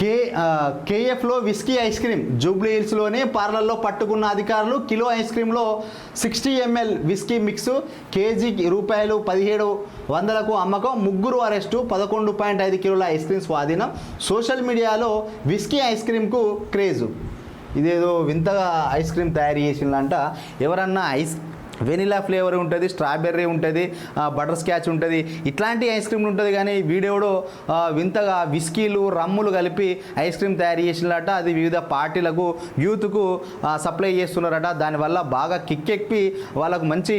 కే కేఎఫ్లో whisky ice cream. Jubilee హిల్స్లోని పార్లర్లో పట్టుకున్న అధికారులు kilo ice క్రీమ్లో sixty ML whisky mix KG రూపాయలు పదిహేడు వందలకు అమ్మకం ముగ్గురు అరెస్టు పదకొండు పాయింట్ ఐదు కిలోల ఐస్ క్రీమ్ స్వాధీనం. సోషల్ మీడియాలో విస్కీ ఐస్ క్రీమ్కు క్రేజు. ఇదేదో వింతగా ఐస్ క్రీమ్ తయారు చేసిందంట. ఎవరన్నా ఐస్ వెనిలా ఫ్లేవర్ ఉంటుంది స్ట్రాబెర్రీ ఉంటుంది బటర్ స్కాచ్ ఉంటుంది. ఇట్లాంటి ఐస్ క్రీమ్ ఉంటుంది కానీ వీడెవడో వింతగా విస్కీలు రమ్ములు కలిపి ఐస్ క్రీమ్ తయారు చేసినట అది వివిధ పార్టీలకు యూత్కు సప్లై చేస్తున్నారట. దానివల్ల బాగా కిక్కెక్కి వాళ్ళకు మంచి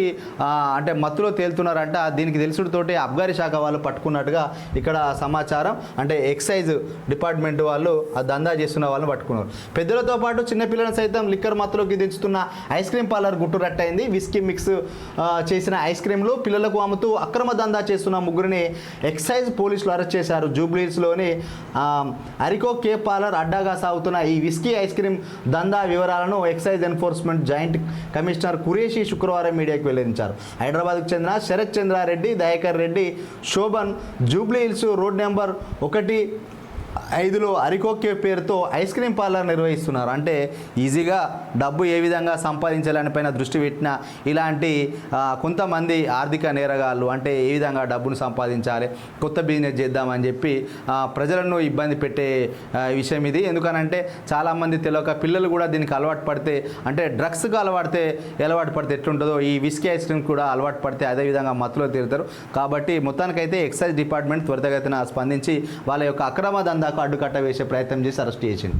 అంటే మత్తులో తేలుతున్నారట. దీనికి తెలుసుడుతోటి అబ్గారీ శాఖ వాళ్ళు పట్టుకున్నట్టుగా ఇక్కడ సమాచారం. అంటే ఎక్సైజ్ డిపార్ట్మెంట్ వాళ్ళు ఆ దందా చేస్తున్న వాళ్ళని పట్టుకున్నారు. పెద్దలతో పాటు చిన్నపిల్లలను సైతం లిక్కర్ మత్తులోకి దించుతున్న ఐస్ క్రీమ్ పార్లర్ గుట్టు రట్టయింది విస్కీ మిక్స్ చేసిన ఐస్ క్రీమ్లు పిల్లలకు అమ్ముతూ అక్రమ దందా చేస్తున్న ముగ్గురిని ఎక్సైజ్ పోలీసులు అరెస్ట్ చేశారు. జూబ్లీస్లోని అరికో కే పార్లర్ అడ్డాగా సాగుతున్న ఈ విస్కీ ఐస్ క్రీమ్ దందా వివరాలను excise enforcement joint commissioner Qureshi శుక్రవారం మీడియాకు వెల్లడించారు. హైదరాబాద్కు చెందిన శరత్ చంద్రారెడ్డి దయాకర్ రెడ్డి శోభన్ జూబ్లీ హిల్స్ రోడ్ నెంబర్ ఒకటి ఐదులో అరికోకే పేరుతో ఐస్ క్రీమ్ పార్లర్ నిర్వహిస్తున్నారు. అంటే ఈజీగా డబ్బు ఏ విధంగా సంపాదించాలని పైన దృష్టి పెట్టిన ఇలాంటి కొంతమంది ఆర్థిక నేరగాళ్ళు అంటే ఏ విధంగా డబ్బును సంపాదించాలి కొత్త బిజినెస్ చేద్దామని చెప్పి ప్రజలను ఇబ్బంది పెట్టే విషయం ఇది. ఎందుకనంటే చాలామంది తెలియక పిల్లలు కూడా దీనికి అలవాటు పడితే అంటే డ్రగ్స్కి అలవాడితే అలవాటు పడితే ఎట్లుంటుందో ఈ విస్కీ ఐస్ క్రీమ్ కూడా అలవాటు పడితే అదే విధంగా మత్తులో తీరుతారు కాబట్టి మొత్తానికైతే ఎక్సైజ్ డిపార్ట్మెంట్ త్వరితగతిన స్పందించి వాళ్ళ యొక్క అక్రమ దందాకు అడ్డుకట్ట వేసే ప్రయత్నం చేసి అరెస్ట్ చేసింది